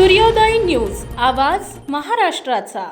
सूर्योदय न्यूज आवाज महाराष्ट्राचा.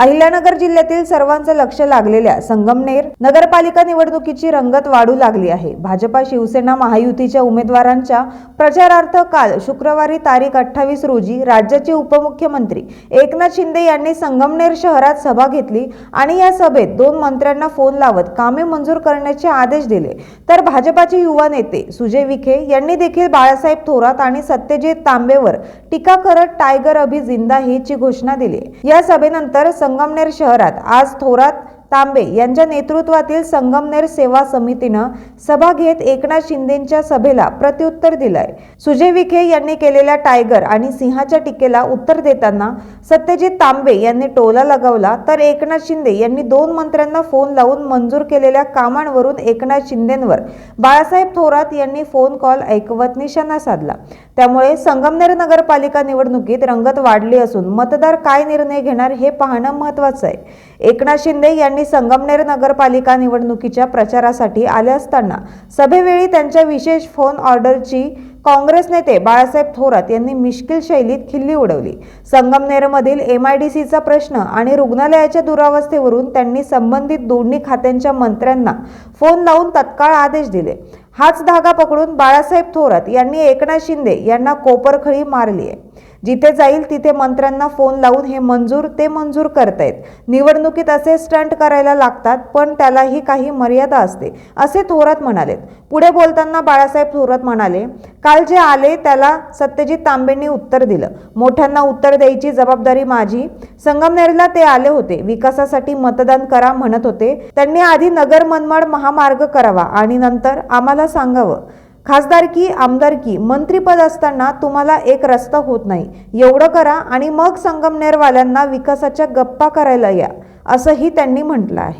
अहिल्यानगर जिल्ह्यातील सर्वांचं लक्ष लागलेल्या संगमनेर नगरपालिका निवडणुकीची रंगत वाढू लागली आहे. भाजपा शिवसेना महायुतीच्या उमेदवारांच्या प्रचारार्थ काल शुक्रवारी तारीख अठ्ठावीस रोजी राज्याचे उपमुख्यमंत्री एकनाथ शिंदे यांनी संगमनेर शहरात सभा घेतली आणि या सभेत दोन मंत्र्यांना फोन लावत कामे मंजूर करण्याचे आदेश दिले. तर भाजपाचे युवा नेते सुजय विखे यांनी देखील बाळासाहेब थोरात आणि सत्यजित तांबेवर टीका करत टायगर अभि जिंदा हीची घोषणा दिली. या सभेनंतर संगमनेर शहरात आज थोरात तांबे यांच्या नेतृत्वातील संगमनेर सेवा समितीनं सभा घेत एकनाथ शिंदेंच्या सभेला प्रत्युत्तर दिलंय. सुजय विखे यांनी केलेल्या टायगर आणि सिंहाच्या टीकेला उत्तर देताना सत्यजित तांबे यांनी टोला लगावला तर एकनाथ शिंदे यांनी दोन मंत्र्यांना फोन लावून मंजूर केलेल्या कामांवरून एकनाथ शिंदेंवर बाळासाहेब थोरात यांनी फोन कॉल ऐकवत निशाणा साधला. त्यामुळे संगमनेर नगरपालिका निवडणुकीत रंगत वाढली असून मतदार काय निर्णय घेणार हे पाहणं महत्वाचं आहे. एकनाथ शिंदे यांनी संगमनेर नगरपालिका निवडणुकीच्या प्रचारासाठी आले असताना सभेवेळी त्यांच्या विशेष फोन ऑर्डरची काँग्रेस नेते बाळासाहेब थोरात यांनी मिश्किल शैलीत खिल्ली उडवली. संगमनेरमधील एम आय डी सीचा प्रश्न आणि रुग्णालयाच्या दुरावस्थेवरून त्यांनी संबंधित दोन्ही खात्यांच्या मंत्र्यांना फोन लावून तत्काळ आदेश दिले. हाच धागा पकडून बाळासाहेब थोरात यांनी एकनाथ शिंदे यांना कोपरखळी मारली आहे जिथे जाईल तिथे मंत्र्यांना फोन लावून हे मंजूर ते मंजूर करतायत. निवडणुकीत असे स्टंट करायला लागतात पण त्यालाही काही मर्यादा असते असे थोरात म्हणालेत. पुढे बोलताना बाळासाहेब थोरात म्हणाले काल जे आले त्याला सत्यजित तांबेंनी उत्तर दिलं. मोठ्यांना उत्तर द्यायची जबाबदारी माझी. संगमनेरला ते आले होते. विकासासाठी मतदान करा म्हणत होते. त्यांनी आधी नगर मनमाड महामार्ग करावा आणि नंतर आम्हाला सांगावं. खासदारकी आमदारकी मंत्रीपद असताना तुम्हाला एक रस्ता होत नाही. एवढं करा आणि मग संगमनेरवाल्यांना विकासाच्या गप्पा करायला या असंही त्यांनी म्हटलं आहे.